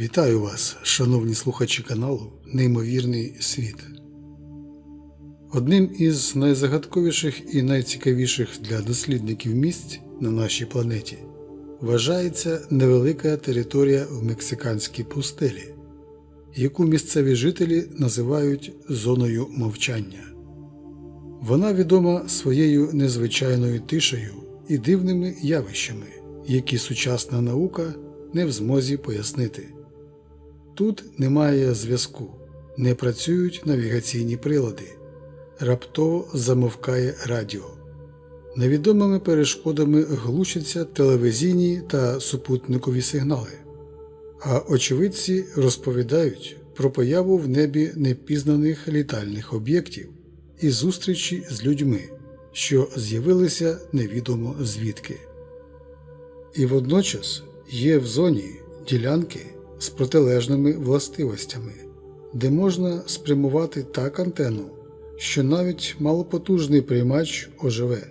Вітаю вас, шановні слухачі каналу Неймовірний світ. Одним із найзагадковіших і найцікавіших для дослідників місць на нашій планеті вважається невелика територія в мексиканській пустелі, яку місцеві жителі називають зоною мовчання. Вона відома своєю незвичайною тишею і дивними явищами, які сучасна наука не в змозі пояснити. Тут немає зв'язку, не працюють навігаційні прилади, раптово замовкає радіо. Невідомими перешкодами глушаться телевізійні та супутникові сигнали, а очевидці розповідають про появу в небі непізнаних літальних об'єктів і зустрічі з людьми, що з'явилися невідомо звідки. І водночас є в зоні ділянки з протилежними властивостями, де можна спрямувати так антенну, що навіть малопотужний приймач оживе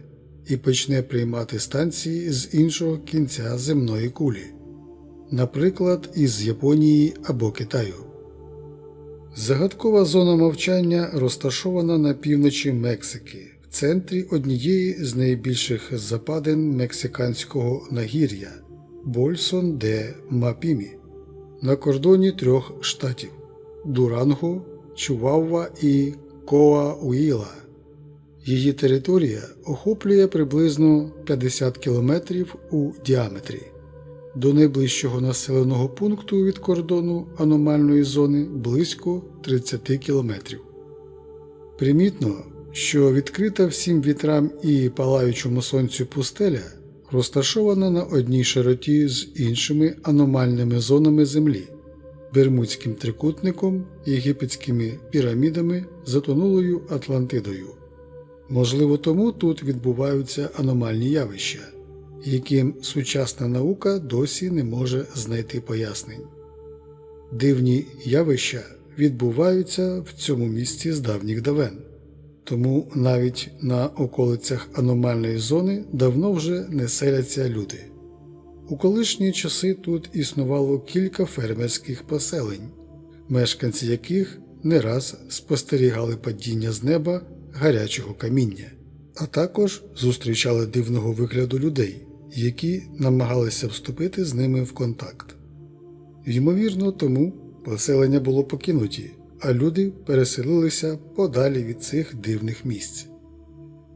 і почне приймати станції з іншого кінця земної кулі, наприклад, із Японії або Китаю. Загадкова зона мовчання розташована на півночі Мексики, в центрі однієї з найбільших западин мексиканського нагір'я Больсон де Мапімі на кордоні трьох штатів Дуранго, Чувавва і Коауїла. Її територія охоплює приблизно 50 кілометрів у діаметрі. До найближчого населеного пункту від кордону аномальної зони близько 30 кілометрів. Примітно, що відкрита всім вітрам і палаючому сонцю пустеля розташована на одній широті з іншими аномальними зонами Землі Бермудським трикутником, єгипетськими пірамідами, затонулою Атлантидою. Можливо, тому тут відбуваються аномальні явища, яким сучасна наука досі не може знайти пояснень. Дивні явища відбуваються в цьому місці з давніх давен, тому навіть на околицях аномальної зони давно вже не селяться люди. У колишні часи тут існувало кілька фермерських поселень, мешканці яких не раз спостерігали падіння з неба гарячого каміння, а також зустрічали дивного вигляду людей, які намагалися вступити з ними в контакт. Ймовірно, тому поселення було покинуті, а люди переселилися подалі від цих дивних місць.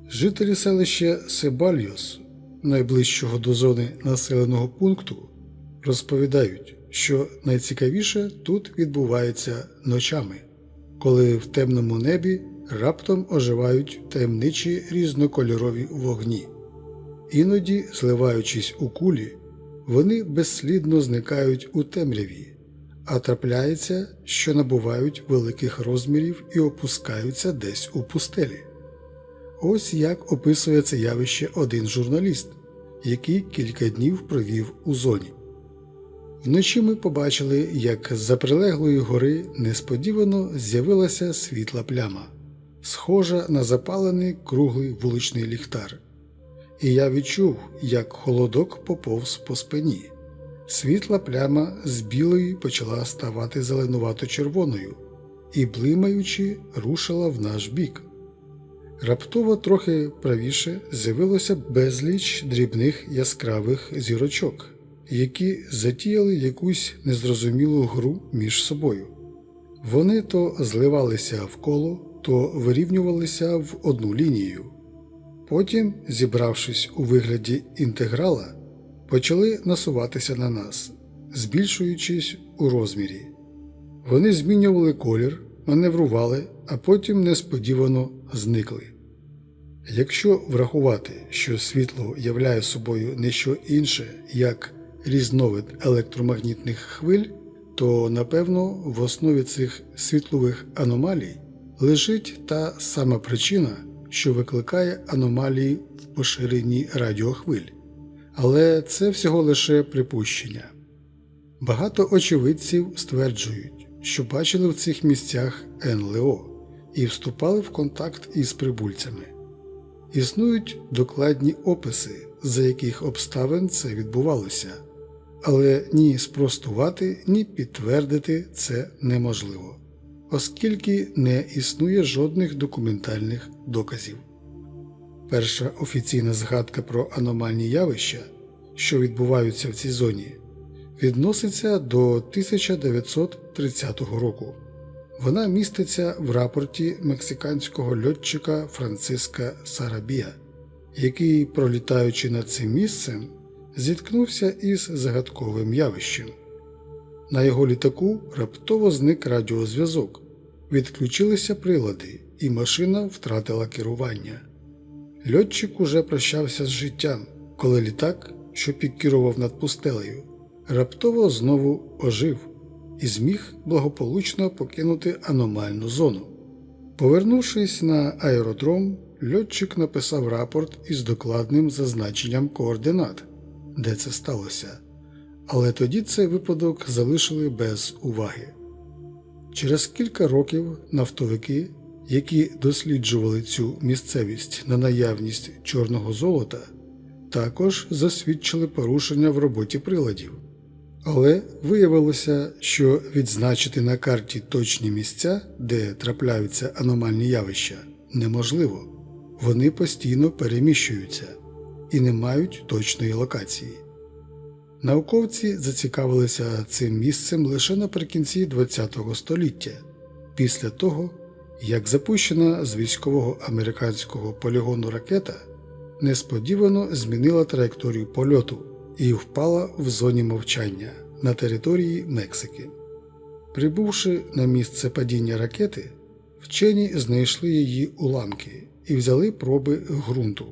Жителі селища Себальйос, найближчого до зони населеного пункту, розповідають, що найцікавіше тут відбувається ночами, коли в темному небі раптом оживають таємничі різнокольорові вогні. Іноді, зливаючись у кулі, вони безслідно зникають у темряві, а трапляється, що набувають великих розмірів і опускаються десь у пустелі. Ось як описує це явище один журналіст, який кілька днів провів у зоні. Вночі ми побачили, як з-за прилеглої гори несподівано з'явилася світла пляма, схожа на запалений круглий вуличний ліхтар. І я відчув, як холодок поповз по спині. Світла пляма з білої почала ставати зеленувато червоною і, блимаючи, рушила в наш бік. Раптово трохи правіше з'явилося безліч дрібних яскравих зірочок, які затіяли якусь незрозумілу гру між собою. Вони то зливалися вколо, то вирівнювалися в одну лінію. Потім, зібравшись у вигляді інтеграла, почали насуватися на нас, збільшуючись у розмірі. Вони змінювали колір, маневрували, а потім несподівано зникли. Якщо врахувати, що світло являє собою не що інше, як різновид електромагнітних хвиль, то напевно в основі цих світлових аномалій лежить та сама причина, що викликає аномалії в поширенні радіохвиль. Але це всього лише припущення. Багато очевидців стверджують, що бачили в цих місцях НЛО і вступали в контакт із прибульцями. Існують докладні описи, за яких обставин це відбувалося, але ні спростувати, ні підтвердити це неможливо, оскільки не існує жодних документальних доказів. Перша офіційна згадка про аномальні явища, що відбуваються в цій зоні, відноситься до 1930 року. Вона міститься в рапорті мексиканського льотчика Франциска Сарабія, який, пролітаючи над цим місцем, зіткнувся із загадковим явищем. На його літаку раптово зник радіозв'язок, відключилися прилади, і машина втратила керування. Льотчик уже прощався з життям, коли літак, що підкерував над пустелею, раптово знову ожив і зміг благополучно покинути аномальну зону. Повернувшись на аеродром, льотчик написав рапорт із докладним зазначенням координат, де це сталося, але тоді цей випадок залишили без уваги. Через кілька років нафтовики, які досліджували цю місцевість на наявність чорного золота, також засвідчили порушення в роботі приладів. Але виявилося, що відзначити на карті точні місця, де трапляються аномальні явища, неможливо. Вони постійно переміщуються і не мають точної локації. Науковці зацікавилися цим місцем лише наприкінці ХХ століття, після того, як запущена з військового американського полігону ракета несподівано змінила траєкторію польоту і впала в зоні мовчання на території Мексики. Прибувши на місце падіння ракети, вчені знайшли її уламки і взяли проби ґрунту,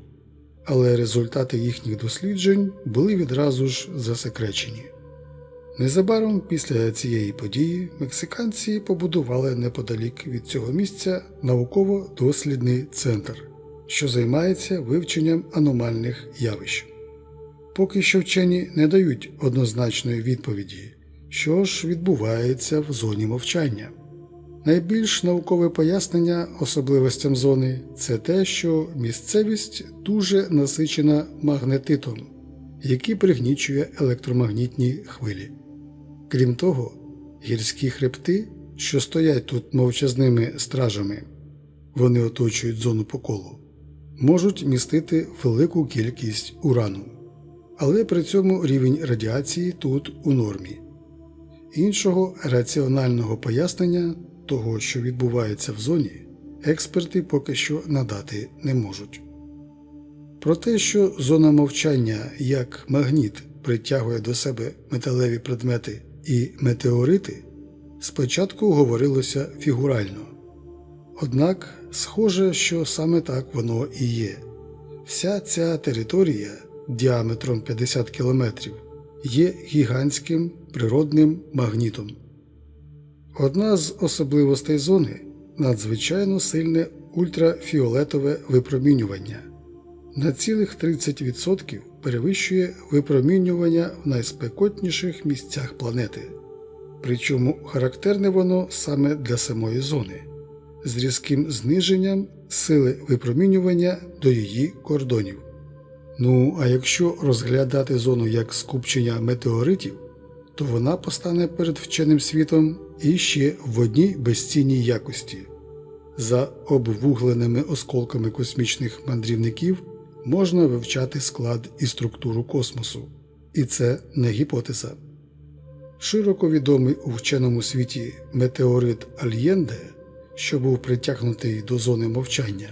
але результати їхніх досліджень були відразу ж засекречені. Незабаром після цієї події мексиканці побудували неподалік від цього місця науково-дослідний центр, що займається вивченням аномальних явищ. Поки що вчені не дають однозначної відповіді, що ж відбувається в зоні мовчання. Найбільш наукове пояснення особливостям зони це те, що місцевість дуже насичена магнетитом, який пригнічує електромагнітні хвилі. Крім того, гірські хребти, що стоять тут мовчазними стражами, вони оточують зону по колу, можуть містити велику кількість урану але при цьому рівень радіації тут у нормі. Іншого раціонального пояснення того, що відбувається в зоні, експерти поки що надати не можуть. Про те, що зона мовчання як магніт притягує до себе металеві предмети і метеорити, спочатку говорилося фігурально. Однак схоже, що саме так воно і є. Вся ця територія діаметром 50 км є гігантським природним магнітом. Одна з особливостей зони надзвичайно сильне ультрафіолетове випромінювання. На цілих 30% перевищує випромінювання в найспекотніших місцях планети. Причому характерне воно саме для самої зони, з різким зниженням сили випромінювання до її кордонів. Ну, а якщо розглядати зону як скупчення метеоритів, то вона постане перед вченим світом іще в одній безцінній якості. За обвугленими осколками космічних мандрівників можна вивчати склад і структуру космосу, і це не гіпотеза. Широко відомий у вченому світі метеорит Альєнде, що був притягнутий до зони мовчання,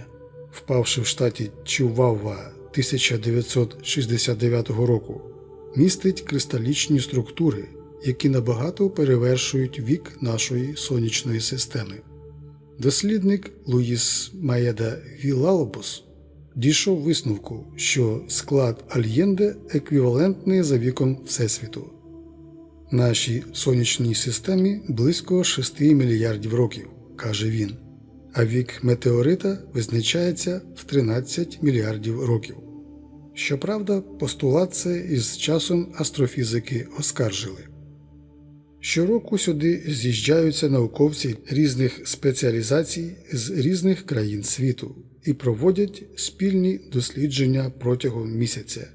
впавши в штаті Чувава 1969 року, містить кристалічні структури, які набагато перевершують вік нашої сонячної системи. Дослідник Луїс Маєда Вілалобус дійшов висновку, що склад Альєнде еквівалентний за віком Всесвіту. Нашій сонячній системі близько 6 мільярдів років, каже він, а вік метеорита визначається в 13 мільярдів років. Щоправда, постулат це із часом астрофізики оскаржили. Щороку сюди з'їжджаються науковці різних спеціалізацій з різних країн світу і проводять спільні дослідження протягом місяця.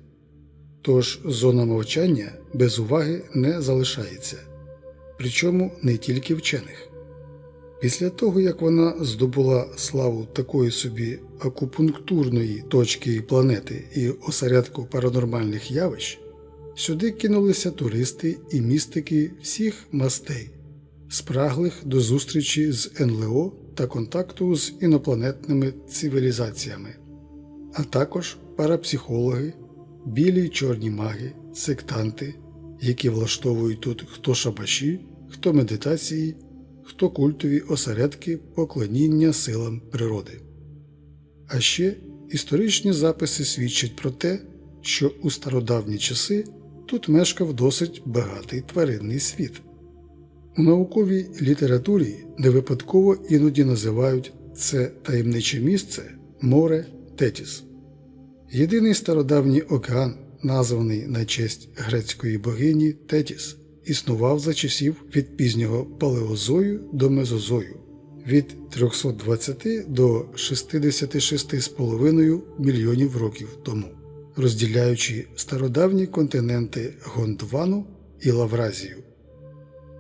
Тож зона мовчання без уваги не залишається, причому не тільки вчених. Після того, як вона здобула славу такої собі акупунктурної точки планети і осередку паранормальних явищ, сюди кинулися туристи і містики всіх мастей, спраглих до зустрічі з НЛО та контакту з інопланетними цивілізаціями, а також парапсихологи, білі й чорні маги, сектанти, які влаштовують тут хто шабаші, хто медитації, хто культові осередки поклоніння силам природи. А ще історичні записи свідчать про те, що у стародавні часи тут мешкав досить багатий тваринний світ. У науковій літературі не випадково іноді називають це таємниче місце море Тетіс. Єдиний стародавній океан, названий на честь грецької богині Тетіс, існував за часів від пізнього палеозою до мезозою від 320 до 66,5 мільйонів років тому, розділяючи стародавні континенти Гондвану і Лавразію.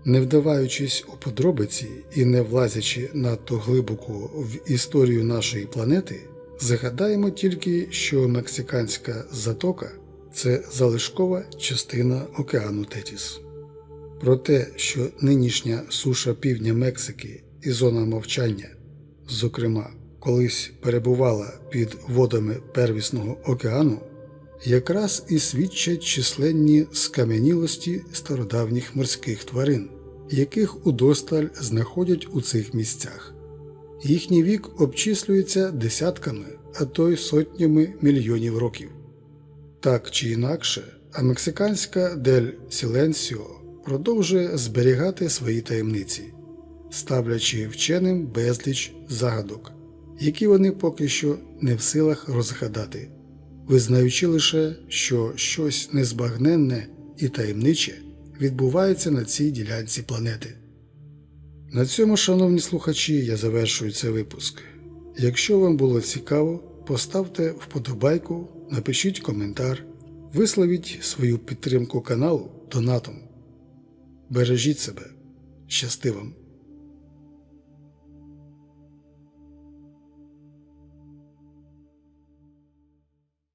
Не вдаваючись у подробиці і не влазячи надто глибоко в історію нашої планети, загадаємо тільки, що Мексиканська затока це залишкова частина океану Тетіс. Про те, що нинішня суша півдня Мексики і зона мовчання, зокрема, колись перебувала під водами первісного океану, якраз і свідчать численні скам'янілості стародавніх морських тварин, яких удосталь знаходять у цих місцях. Їхній вік обчислюється десятками, а то й сотнями мільйонів років. Так чи інакше, а мексиканська Дель Сіленсіо продовжує зберігати свої таємниці, ставлячи вченим безліч загадок, які вони поки що не в силах розгадати, визнаючи лише, що щось незбагненне і таємниче відбувається на цій ділянці планети. На цьому, шановні слухачі, я завершую цей випуск. Якщо вам було цікаво, поставте вподобайку, напишіть коментар, висловіть свою підтримку каналу донатом. Бережіть себе, щасти вам!